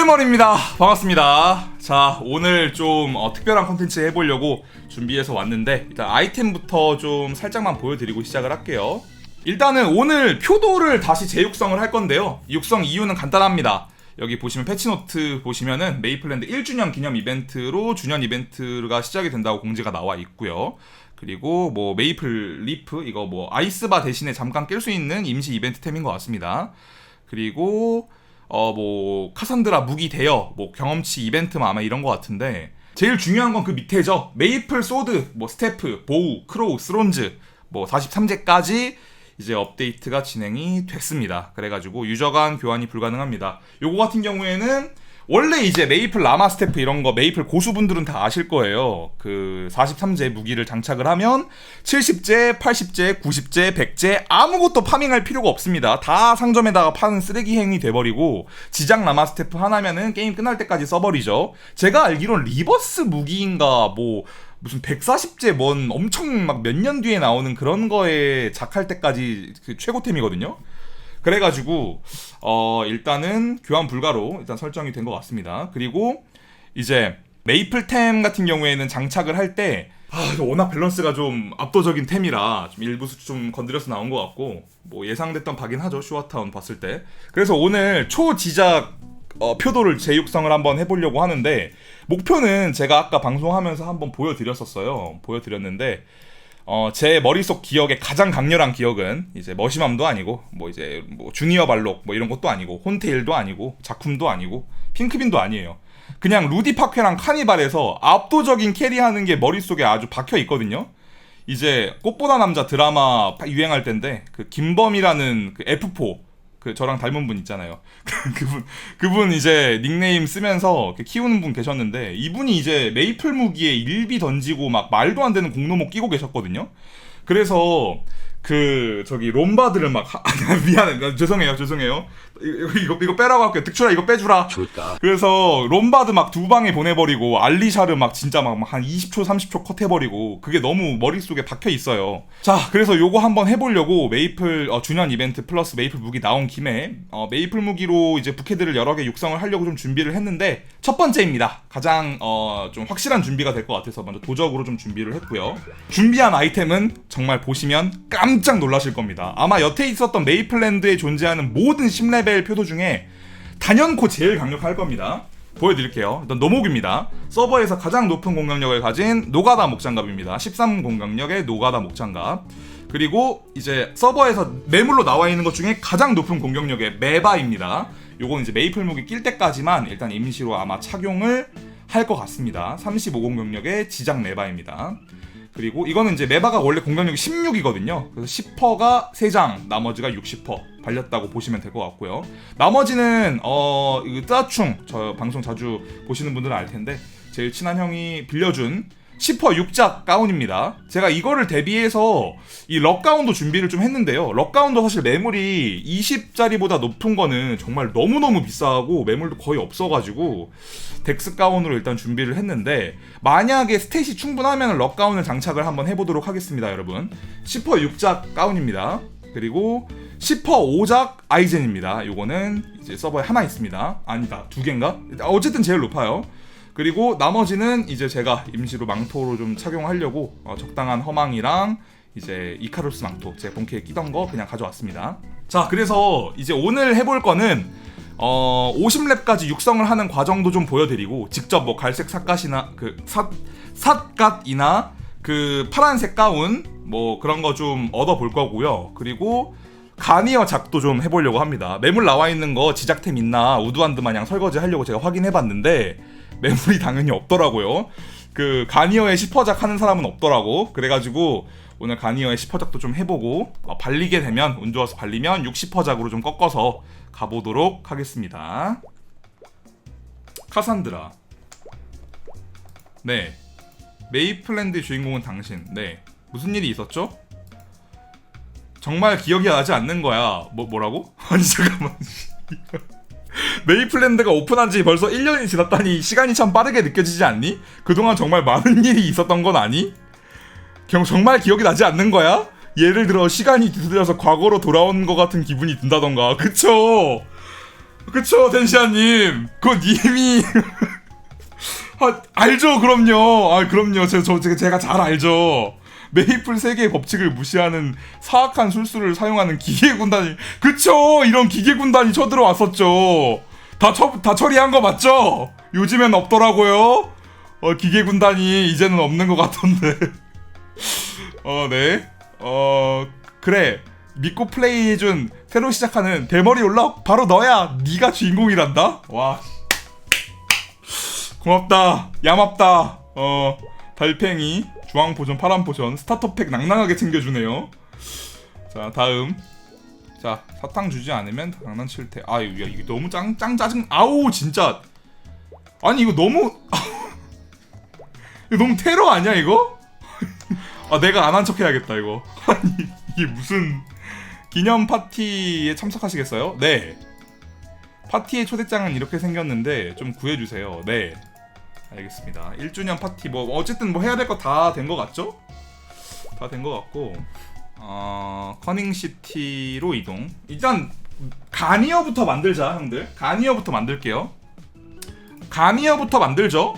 굿모닝입니다. 반갑습니다. 자, 오늘 좀 어, 특별한 컨텐츠 해보려고 준비해서 왔는데 일단 아이템부터 좀 살짝만 보여드리고 시작을 할게요. 일단은 오늘 표도를 다시 재육성을 할 건데요. 육성 이유는 간단합니다. 여기 보시면 패치노트 보시면은 메이플랜드 1주년 기념 이벤트로 주년 이벤트가 시작이 된다고 공지가 나와 있고요. 그리고 뭐 메이플 리프 이거 뭐 아이스바 대신에 잠깐 낄 수 있는 임시 이벤트 템인 것 같습니다. 그리고 어 뭐 카산드라 무기 대여 뭐 경험치 이벤트 뭐 아마 이런 것 같은데 제일 중요한 건 그 밑에죠. 메이플 소드 뭐 스태프 보우 크로우 스론즈 뭐 43제까지 이제 업데이트가 진행이 됐습니다. 그래가지고 유저 간 교환이 불가능합니다. 요거 같은 경우에는 원래 이제 메이플 라마 스태프 이런 거 메이플 고수분들은 다 아실 거예요. 그 43제 무기를 장착을 하면 70제, 80제, 90제, 100제 아무것도 파밍할 필요가 없습니다. 다 상점에다가 파는 쓰레기 행위 돼버리고 지장 라마 스태프 하나면은 게임 끝날 때까지 써버리죠. 제가 알기론 리버스 무기인가 뭐 무슨 140제 뭔 엄청 막 몇 년 뒤에 나오는 그런 거에 작할 때까지 그 최고템이거든요. 그래가지고 어 일단은 교환 불가로 일단 설정이 된 것 같습니다. 그리고 이제 메이플템 같은 경우에는 장착을 할 때 아, 워낙 밸런스가 좀 압도적인 템이라 좀 일부 좀 건드려서 나온 것 같고 뭐 예상됐던 바긴 하죠. 슈와타운 봤을 때. 그래서 오늘 초지작 어, 표도를 재육성을 한번 해보려고 하는데 목표는 제가 아까 방송하면서 한번 보여드렸었어요. 보여드렸는데 어, 제 머릿속 기억에 가장 강렬한 기억은 이제 머시맘도 아니고 뭐 이제 뭐 주니어 발록 뭐 이런 것도 아니고 혼테일도 아니고 작품도 아니고 핑크빈도 아니에요. 그냥 루디 파케랑 카니발에서 압도적인 캐리하는 게 머릿속에 아주 박혀 있거든요. 이제 꽃보다 남자 드라마 유행할 때인데 그 김범이라는 그 F4 그 저랑 닮은 분 있잖아요. 그분 그분 이제 닉네임 쓰면서 키우는 분 계셨는데 이분이 이제 메이플 무기에 일비 던지고 막 말도 안 되는 공로목 끼고 계셨거든요. 그래서 그 저기 롬바드를 막 하, 미안해 나 죄송해요 죄송해요 이거 이거, 이거 빼라고 할게요. 득출아 이거 빼주라. 좋다. 그래서 롬바드 막 두 방에 보내버리고 알리샤르 막 진짜 막 한 20초 30초 컷 해버리고 그게 너무 머릿속에 박혀 있어요. 자 그래서 요거 한번 해보려고 메이플 어, 주년 이벤트 플러스 메이플 무기 나온 김에 어, 메이플 무기로 이제 부캐들을 여러 개 육성을 하려고 좀 준비를 했는데 첫 번째입니다. 가장 어, 좀 확실한 준비가 될 것 같아서 먼저 도적으로 좀 준비를 했고요. 준비한 아이템은 정말 보시면 깜짝 놀라실 겁니다. 아마 여태 있었던 메이플랜드에 존재하는 모든 10레벨 표도 중에 단연코 제일 강력할 겁니다. 보여드릴게요. 일단 노목입니다. 서버에서 가장 높은 공격력을 가진 노가다 목장갑입니다. 13 공격력의 노가다 목장갑. 그리고 이제 서버에서 매물로 나와 있는 것 중에 가장 높은 공격력의 메바입니다. 요건 이제 메이플 무기 낄 때까지만 일단 임시로 아마 착용을 할 것 같습니다. 35 공격력의 지장 메바입니다. 그리고 이거는 이제 메바가 원래 공격력이 16이거든요. 그래서 10%가 3장, 나머지가 60% 발렸다고 보시면 될 것 같고요. 나머지는 어 이거 뜨아충 저 방송 자주 보시는 분들은 알 텐데 제일 친한 형이 빌려준 10% 육작 가운입니다. 제가 이거를 대비해서 이 럭가운도 준비를 좀 했는데요. 럭가운도 사실 매물이 20짜리보다 높은 거는 정말 너무너무 비싸고 매물도 거의 없어가지고 덱스 가운으로 일단 준비를 했는데 만약에 스탯이 충분하면 럭가운을 장착을 한번 해보도록 하겠습니다, 여러분. 10% 육작 가운입니다. 그리고 10% 5작 아이젠입니다. 요거는 이제 서버에 하나 있습니다. 아니다, 두 개인가? 어쨌든 제일 높아요. 그리고 나머지는 이제 제가 임시로 망토로 좀 착용하려고 어, 적당한 허망이랑 이제 이카루스 망토 제 본캐에 끼던 거 그냥 가져왔습니다. 자, 그래서 이제 오늘 해볼 거는 어 50렙까지 육성을 하는 과정도 좀 보여드리고 직접 뭐 갈색 삿갓이나 그 삿, 삿갓이나 그 파란색 가운 뭐 그런 거 좀 얻어 볼 거고요. 그리고 가니어 작도 좀 해보려고 합니다. 매물 나와 있는 거 지작템 있나 우드한드 마냥 설거지 하려고 제가 확인해봤는데 매물이 당연히 없더라고요. 그 가니어의 10퍼작 하는 사람은 없더라고. 그래가지고 오늘 가니어의 10퍼작도 좀 해보고 어, 발리게 되면 운 좋아서 발리면 60퍼작으로 좀 꺾어서 가보도록 하겠습니다. 카산드라. 네. 메이플랜드 주인공은 당신. 네. 무슨 일이 있었죠? 정말 기억이 나지 않는 거야. 뭐 뭐라고? 아니 잠깐만. 메이플랜드가 오픈한 지 벌써 1년이 지났다니 시간이 참 빠르게 느껴지지 않니? 그동안 정말 많은 일이 있었던 건 아니? 경 정말 기억이 나지 않는 거야? 예를 들어 시간이 뒤틀려서 과거로 돌아온 것 같은 기분이 든다던가 그쵸? 그쵸 덴시아님 그거 님이 아, 알죠 그럼요 아 그럼요 제, 저, 제- 제가 잘 알죠 메이플 세계의 법칙을 무시하는 사악한 술수를 사용하는 기계 군단이 그쵸? 이런 기계 군단이 쳐들어왔었죠. 다, 처, 다 처리한 거 맞죠? 요즘엔 없더라고요. 어 기계 군단이 이제는 없는 것 같던데. 어네. 어 그래. 믿고 플레이해준 새로 시작하는 대머리 올라 바로 너야. 네가 주인공이란다? 와. 고맙다. 야맙다. 어 달팽이 주황 포션 파란 포션 스타터 팩 낭낭하게 챙겨주네요 자 다음 자 사탕 주지 않으면 장난칠 테 아유 야 이거 너무 짱 짱 짜증 아우 진짜 아니 이거 너무 이거 너무 테러 아니야 이거 아 내가 안 한 척 해야겠다 이거 아니 이게 무슨 기념 파티에 참석하시겠어요? 네. 파티의 초대장은 이렇게 생겼는데 좀 구해주세요. 네. 알겠습니다. 1주년 파티 뭐 어쨌든 뭐 해야 될 거 다 된 거 같죠? 다 된 거 같고 어 커닝 시티로 이동. 일단 가니어부터 만들자 형들. 가니어부터 만들게요. 가니어부터 만들죠.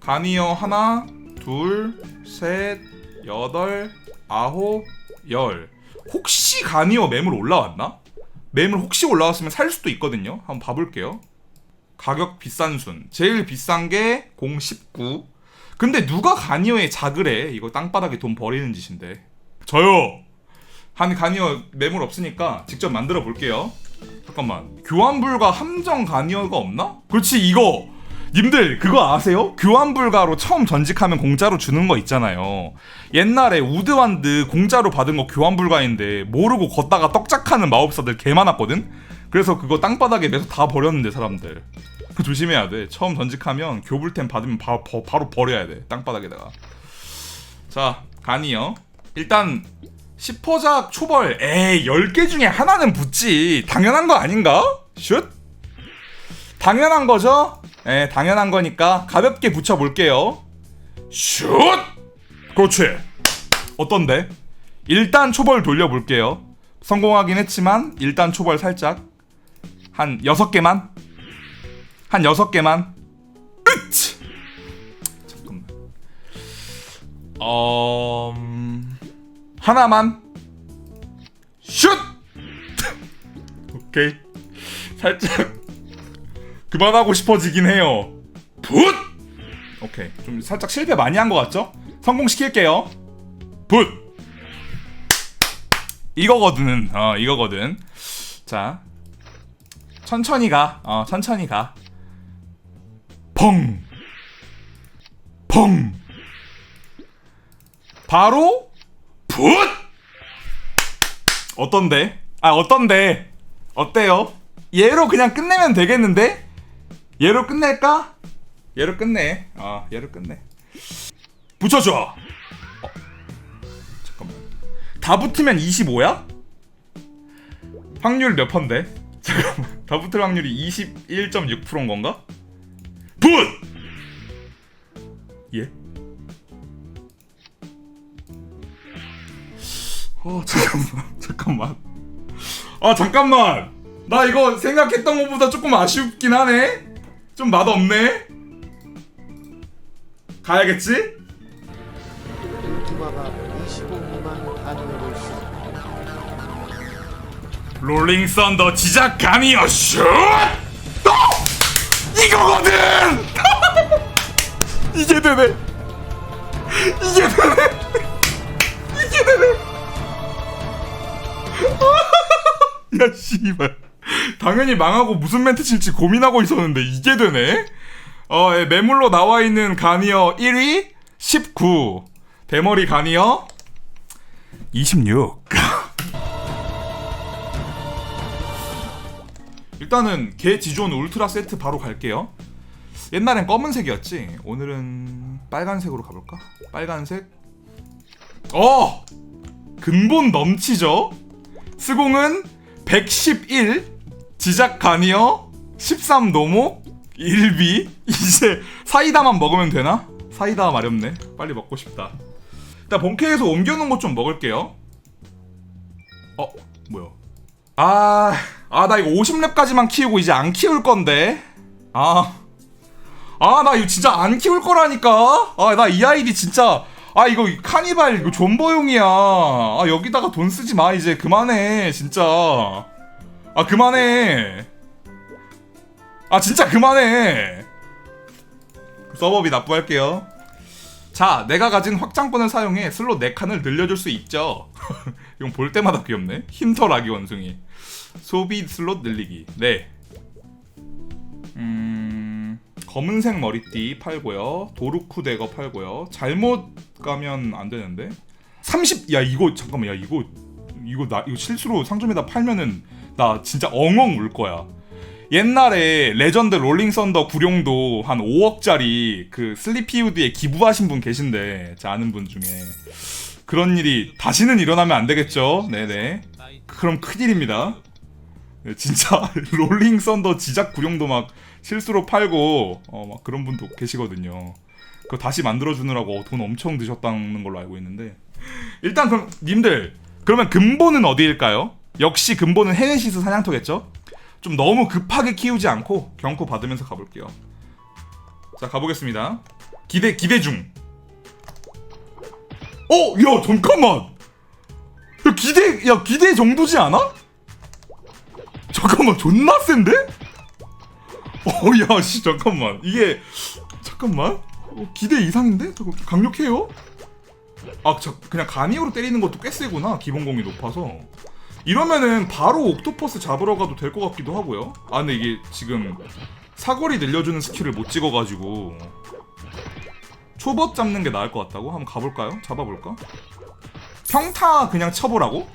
가니어 하나, 둘, 셋, 여덟, 아홉, 열. 혹시 가니어 매물 올라왔나? 매물 혹시 올라왔으면 살 수도 있거든요. 한번 봐볼게요. 가격 비싼 순. 제일 비싼 게 019. 근데 누가 가니어에 해? 이거 땅바닥에 돈 버리는 짓인데. 저요! 한 가니어 매물 없으니까 직접 만들어 볼게요. 잠깐만. 교환불가 함정 가니어가 없나? 그렇지, 이거! 님들, 그거 아세요? 교환 불가로 처음 전직하면 공짜로 주는 거 있잖아요. 옛날에 우드완드 공짜로 받은 거 교환 불가인데 모르고 걷다가 떡작하는 마법사들 개 많았거든? 그래서 그거 땅바닥에 매서 다 버렸는데 사람들 그 조심해야 돼 처음 전직하면 교불템 받으면 바, 버- 바로 버려야 돼 땅바닥에다가 자 가니요 일단 10호작 초벌 에이 10개 중에 하나는 붙지 당연한 거 아닌가? 슛 당연한 거죠? 예 당연한 거니까 가볍게 붙여볼게요 슛 그렇지. 어떤데? 일단 초벌 돌려볼게요. 성공하긴 했지만 일단 초벌 살짝 한 여섯 개만 한 여섯 개만. 으치! 잠깐만. 어 음, 하나만 슛. 오케이. 살짝 그만하고 싶어지긴 해요. 붓. 오케이. 좀 살짝 실패 많이 한 것 같죠? 성공시킬게요. 붓! 이거거든. 어, 이거거든. 자. 천천히 가. 어, 천천히 가. 펑! 펑! 바로, 붓! 어떤데? 아, 어떤데? 어때요? 얘로 그냥 끝내면 되겠는데? 얘로 끝낼까? 얘로 끝내. 어, 얘로 끝내. 붙여줘. 어, 잠깐만. 다 붙으면 25야? 확률 몇 퍼인데? 잠깐만. 다 붙을 확률이 21.6%인 건가? 붙! 예? 어 잠깐만 잠깐만 아 잠깐만 나 이거 생각했던 것보다 조금 아쉽긴 하네 좀 맛없네 가야겠지? 인기마가 25분만 가능해볼 수 있다. 롤링 썬더 지작 감이요 슛! 어! 이거거든! 이게 되네 이게 되네 이게 되네 야 씨발 당연히 망하고 무슨 멘트 칠지 고민하고 있었는데 이게 되네 어 예, 매물로 나와 있는 가니어 1위 19 대머리 가니어 26 일단은 개 지존 울트라 세트 바로 갈게요. 옛날엔 검은색이었지. 오늘은 빨간색으로 가볼까? 빨간색. 어! 근본 넘치죠? 스공은 111, 지작 가니어 13 노목 1비. 이제 사이다만 먹으면 되나? 사이다 마렵네. 빨리 먹고 싶다. 일단 본캐에서 옮겨놓은 것 좀 먹을게요. 어, 뭐야? 아, 아, 나 이거 50렙까지만 키우고 이제 안 키울 건데. 아. 아, 나 이거 진짜 안 키울 거라니까. 아, 나 이 아이디 진짜. 아, 이거 카니발 이거 존버용이야. 아, 여기다가 돈 쓰지 마, 이제. 그만해, 진짜. 아, 그만해. 아, 진짜 그만해. 서버비 납부할게요. 자, 내가 가진 확장권을 사용해 슬롯 4칸을 늘려줄 수 있죠. 이건 볼 때마다 귀엽네. 흰털아기 원숭이. 소비 슬롯 늘리기. 네. 음, 검은색 머리띠 팔고요. 도루쿠 대거 팔고요. 잘못 가면 안 되는데. 30. 야 이거 잠깐만. 야 이거 이거 나 이거 실수로 상점에다 팔면은 나 진짜 엉엉 울 거야. 옛날에 레전드 롤링 썬더 구룡도 한 5억짜리 그 슬리피우드에 기부하신 분 계신데 제 아는 분 중에 그런 일이 다시는 일어나면 안 되겠죠. 네네. 그럼 큰일입니다. 네, 진짜 롤링 썬더 지작 구룡도 막 실수로 팔고 어 막 그런 분도 계시거든요. 그거 다시 만들어 주느라고 돈 엄청 드셨다는 걸로 알고 있는데 일단 그럼 님들 그러면 근본은 어디일까요? 역시 근본은 헤네시스 사냥터겠죠? 좀 너무 급하게 키우지 않고 경고 받으면서 가볼게요. 자 가보겠습니다. 기대 기대 중. 어, 야 잠깐만. 야, 기대 야 기대 정도지 않아? 잠깐만 존나 센데? 어 야 씨 잠깐만 이게 잠깐만 어, 기대 이상인데? 저거 강력해요? 아저 그냥 가니어로 때리는 것도 꽤 세구나 기본 공이 높아서 이러면은 바로 옥토퍼스 잡으러 가도 될 것 같기도 하고요 아 근데 이게 지금 사거리 늘려주는 스킬을 못 찍어가지고 초벗 잡는 게 나을 것 같다고? 한번 가볼까요? 잡아볼까? 평타 그냥 쳐보라고?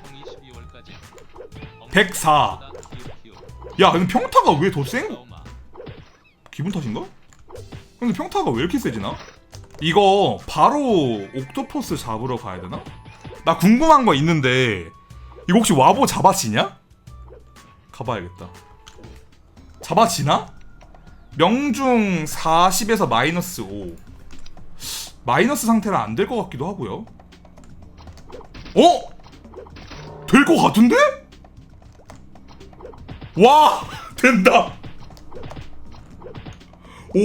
104 야 근데 평타가 왜 더 센? 기분 탓인가? 근데 평타가 왜 이렇게 세지나? 이거 바로 옥토퍼스 잡으러 가야 되나? 나 궁금한 거 있는데 이거 혹시 와보 잡아지냐? 가봐야겠다 잡아지나? 명중 40에서 마이너스 5 마이너스 상태는 안 될 것 같기도 하고요 어? 될 것 같은데? 와 된다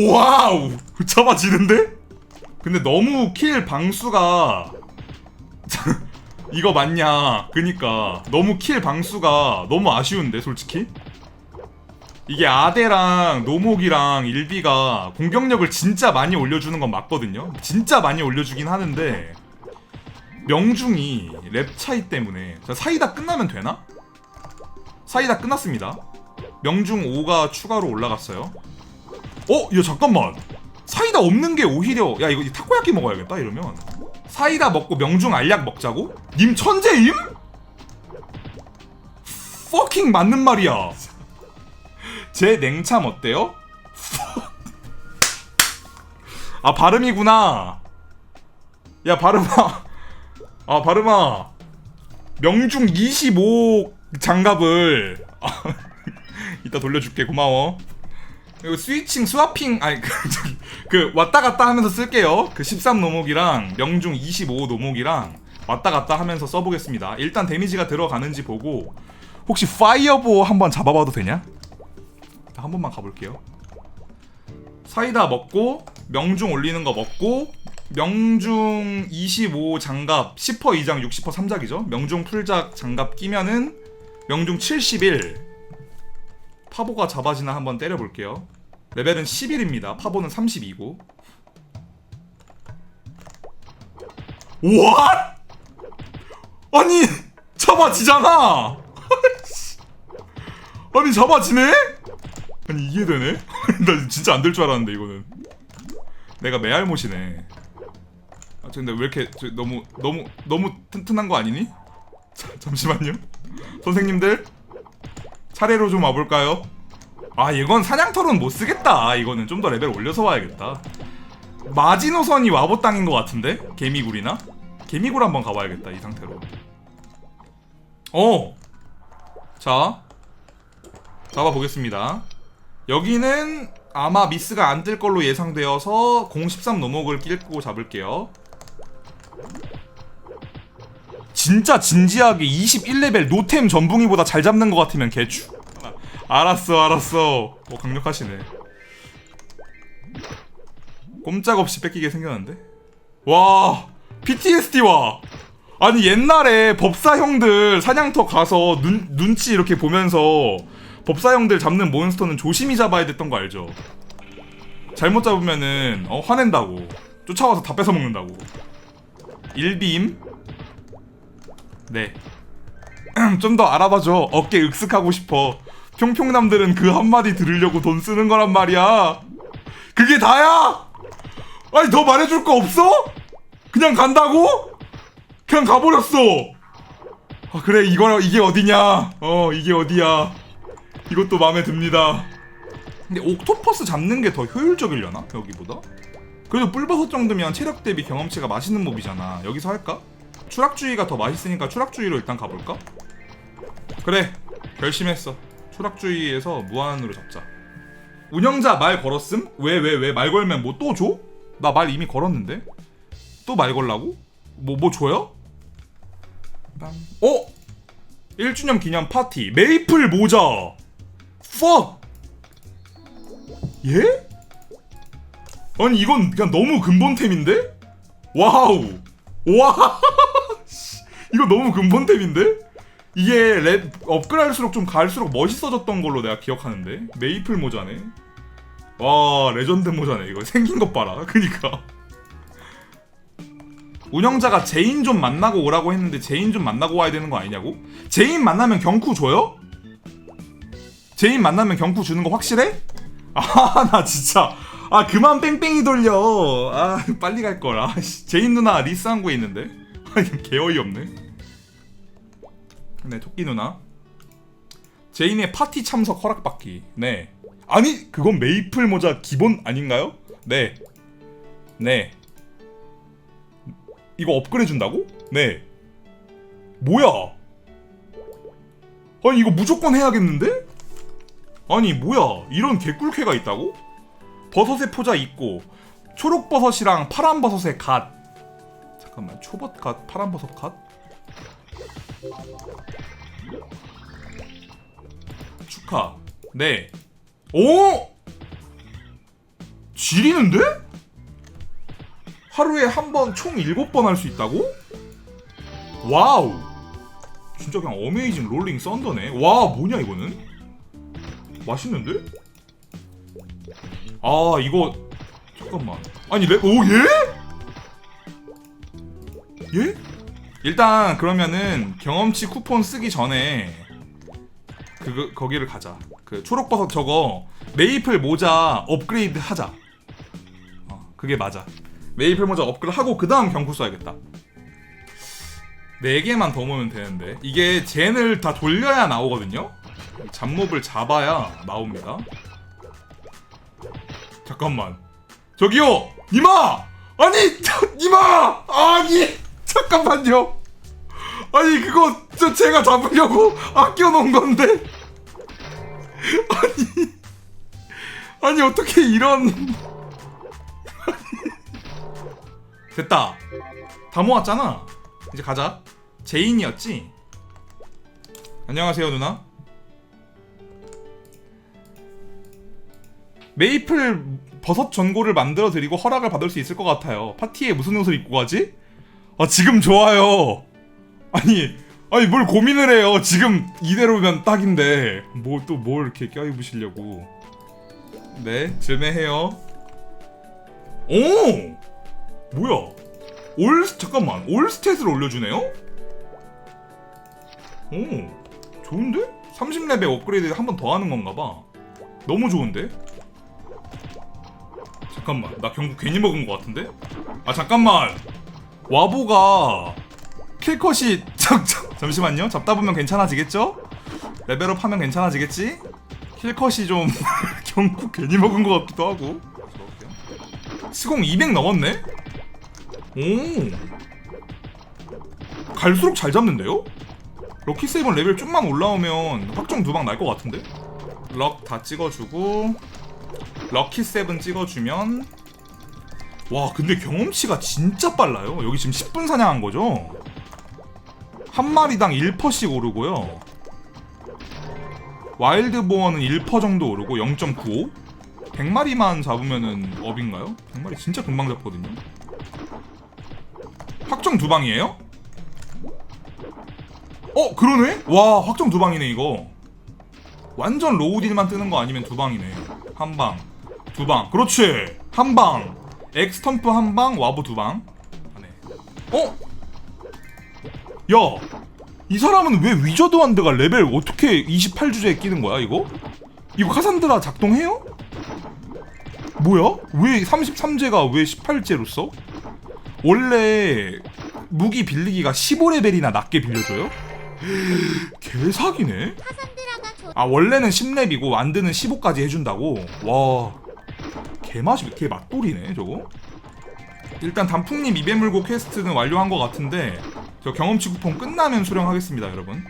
와우 잡아지는데? 근데 너무 킬 방수가 이거 맞냐? 그니까 너무 킬 방수가 너무 아쉬운데 솔직히? 이게 아데랑 노목이랑 일비가 공격력을 진짜 많이 올려주는 건 맞거든요. 진짜 많이 올려주긴 하는데 명중이 랩 차이 때문에. 자, 사이다 끝나면 되나? 사이다 끝났습니다. 명중 5가 추가로 올라갔어요. 어? 야 잠깐만. 사이다 없는 게 오히려 야 이거 타코야끼 먹어야겠다 이러면 사이다 먹고 명중 알약 먹자고? 님 천재임? 퍼킹 맞는 말이야. 제 냉참 어때요? 아 발음이구나. 야 발음아. 아 발음아. 명중 25 장갑을. 이따 돌려줄게. 고마워 이거 스위칭 스와핑 아니 그, 그 왔다 갔다 하면서 쓸게요. 그 13 노목이랑 명중 25 노목이랑 왔다 갔다 하면서 써보겠습니다. 일단 데미지가 들어가는지 보고 혹시 파이어보 한번 잡아봐도 되냐? 한 번만 가볼게요. 사이다 먹고 명중 올리는 거 먹고 명중 25 장갑 10% 이장 60% 삼작이죠? 명중 풀작 장갑 끼면은 명중 71 파보가 잡아지나 한번 때려볼게요. 레벨은 11입니다. 파보는 32고. 와! 아니 잡아지잖아. 아니 잡아지네? 아니 이게 되네? 나 진짜 안 될 줄 알았는데 이거는. 내가 메알못이네. 아 근데 왜 이렇게 저, 너무 너무 너무 튼튼한 거 아니니? 자, 잠시만요. 선생님들 차례로 좀 와볼까요? 아 이건 사냥터로는 못 쓰겠다 이거는 좀 더 레벨 올려서 와야겠다 마지노선이 와보 땅인 것 같은데? 개미굴이나? 개미굴 한번 가봐야겠다 이 상태로 어! 자 잡아보겠습니다 여기는 아마 미스가 안 뜰 걸로 예상되어서 013 노목을 끼고 잡을게요 진짜 진지하게 21레벨 노템 전붕이보다 잘 잡는 것 같으면 개추 알았어 알았어 어 강력하시네 꼼짝없이 뺏기게 생겼는데 와 PTSD와 아니 옛날에 법사 형들 사냥터 가서 눈, 눈치 이렇게 보면서 법사 형들 잡는 몬스터는 조심히 잡아야 됐던 거 알죠? 잘못 잡으면은 어, 화낸다고 쫓아와서 다 뺏어 먹는다고 일빔 네. 좀 더 알아봐줘. 어깨 윽쓱하고 싶어. 평평남들은 그 한마디 들으려고 돈 쓰는 거란 말이야. 그게 다야? 아니, 더 말해줄 거 없어? 그냥 간다고? 그냥 가버렸어. 아, 그래, 이거, 이게 어디냐? 어, 이게 어디야. 이것도 마음에 듭니다. 근데 옥토퍼스 잡는 게 더 효율적이려나? 여기보다? 그래도 뿔버섯 정도면 체력 대비 경험치가 맛있는 몹이잖아. 여기서 할까? 추락주의가 더 맛있으니까 추락주의로 일단 가볼까? 그래 결심했어 추락주의에서 무한으로 잡자 운영자 말 걸었음? 왜 왜 왜 말 걸면 뭐 또 줘? 나 말 이미 걸었는데 또 말 걸라고? 뭐뭐 줘요? 빰. 어? 1주년 기념 파티 메이플 모자 fuck 예? 아니 이건 그냥 너무 근본템인데? 와우 와 이거 너무 근본템인데? 이게 랩 업그레이드할수록 좀 갈수록 멋있어졌던 걸로 내가 기억하는데? 메이플 모자네. 와 레전드 모자네. 이거 생긴 것 봐라. 그니까. 운영자가 제인 좀 만나고 오라고 했는데 제인 좀 만나고 와야 되는 거 아니냐고? 제인 만나면 경쿠 줘요? 제인 만나면 경쿠 주는 거 확실해? 아 나 진짜. 아 그만 뺑뺑이 돌려. 아 빨리 아 씨, 제인 누나 리스 한거 있는데? 개어이 없네 네 토끼 누나. 제인의 파티 참석 허락받기. 네. 아니 그건 메이플 모자 기본 아닌가요? 네 네. 이거 업그레이드 준다고? 네. 뭐야? 아니 이거 무조건 해야겠는데? 아니 뭐야? 이런 개꿀캐가 있다고? 버섯의 포자 있고 초록버섯이랑 파란버섯의 갓. 잠깐만 초벗 갓 파란버섯 갓 축하 네 오! 지리는데? 하루에 한 번 총 7번 할 수 있다고? 와우 진짜 그냥 어메이징 롤링 썬더네 와 뭐냐 이거는? 맛있는데? 아 이거 잠깐만 아니 레.. 오 예? 예? 일단 그러면은 경험치 쿠폰 쓰기 전에 그 거기를 가자. 그 초록버섯 저거 메이플 모자 업그레이드 하자. 어 그게 맞아. 메이플 모자 업그레이드 하고 그 다음 경쿠 써야겠다. 4개만 더 모으면 되는데. 이게 젠을 다 돌려야 나오거든요? 잡몹을 잡아야 나옵니다. 잠깐만. 저기요! 니마! 아니 저, 니마! 아니 잠깐만요 아니 그거 저 제가 잡으려고 아껴 놓은 건데. 아니. 아니 어떻게 이런. 됐다. 다 모았잖아. 이제 가자. 제인이었지? 안녕하세요 누나. 메이플 버섯 전골을 만들어 드리고 허락을 받을 수 있을 것 같아요. 파티에 무슨 옷을 입고 가지? 아 지금 좋아요. 아니 아니 뭘 고민을 해요. 지금 이대로면 딱인데 뭐 또 뭘 이렇게 껴입으시려고? 네 질매해요. 오 뭐야? 올 잠깐만 올 스탯을 올려주네요? 오 좋은데? 30레벨 업그레이드 한 번 더 하는 건가 봐. 너무 좋은데? 잠깐만 나 경고 괜히 먹은 것 같은데? 아 잠깐만 와보가 킬컷이 잠, 잠, 잠시만요 잡다 보면 괜찮아지겠죠? 레벨업 하면 괜찮아지겠지? 킬컷이 좀 경고 괜히 먹은 것 같기도 하고 시공 200 넘었네? 오 갈수록 잘 잡는데요? 럭키 세븐 레벨 좀만 올라오면 확정 두방 날 것 같은데? 럭 다 찍어주고 럭키 세븐 찍어주면 와 근데 경험치가 진짜 빨라요 여기 지금 10분 사냥한 거죠 한 마리당 1퍼씩 오르고요. 와일드 보어는 1퍼 정도 오르고 0.95. 100마리만 잡으면은 업인가요? 100마리 진짜 금방 잡거든요. 확정 두 방이에요? 어 그러네? 와 확정 두 방이네 이거. 완전 로우 딜만 뜨는 거 아니면 두 방이네. 한 방, 두 방. 그렇지. 한 방. 엑스텀프 한 방, 와브 두 방. 네. 어? 야, 이 사람은 왜 위저드 완드가 레벨 어떻게 28주제에 끼는 거야 이거? 이거 카산드라 작동해요? 뭐야? 왜 33제가 왜 18제로 써? 원래 무기 빌리기가 15레벨이나 낮게 빌려줘요? 개사기네. 아 원래는 10렙이고 완드는 15까지 해준다고? 와 개맛이 개 맛돌이네 저거. 일단 단풍님 입에 물고 퀘스트는 완료한 것 같은데 저 경험치 쿠폰 끝나면 수령하겠습니다 여러분.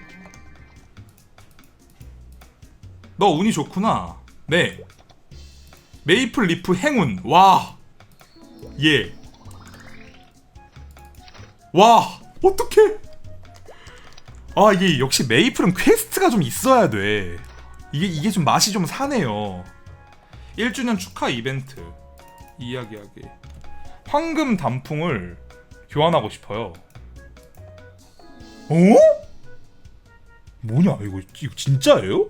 너 운이 좋구나. 네. 메이플 리프 행운. 와. 예. 와. 어떡해. 아 이게 역시 메이플은 퀘스트가 좀 있어야 돼. 이게 이게 좀 맛이 좀 사네요. 1주년 축하 이벤트 이야기하기. 황금 단풍을 교환하고 싶어요. 어? 뭐냐 이거 이거 진짜예요?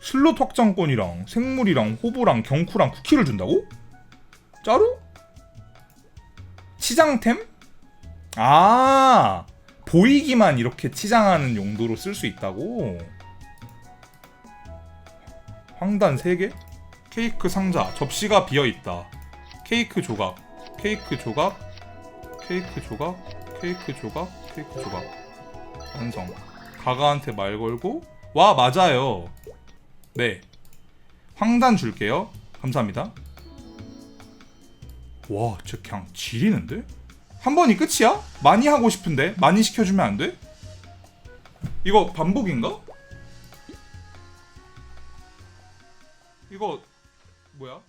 슬롯 확장권이랑 생물이랑 호보랑 경쿠랑 쿠키를 준다고? 짜루? 치장템? 아 보이기만 이렇게 치장하는 용도로 쓸 수 있다고? 황단 3개? 케이크 상자 접시가 비어있다 케이크 조각 케이크 조각 케이크 조각 케이크 조각 케이크 조각 완성 가가한테 말 걸고 와 맞아요 네 황단 줄게요 감사합니다 와 진짜 그냥 지리는데? 한 번이 끝이야? 많이 하고 싶은데 많이 시켜주면 안 돼? 이거 반복인가? 이거 뭐야?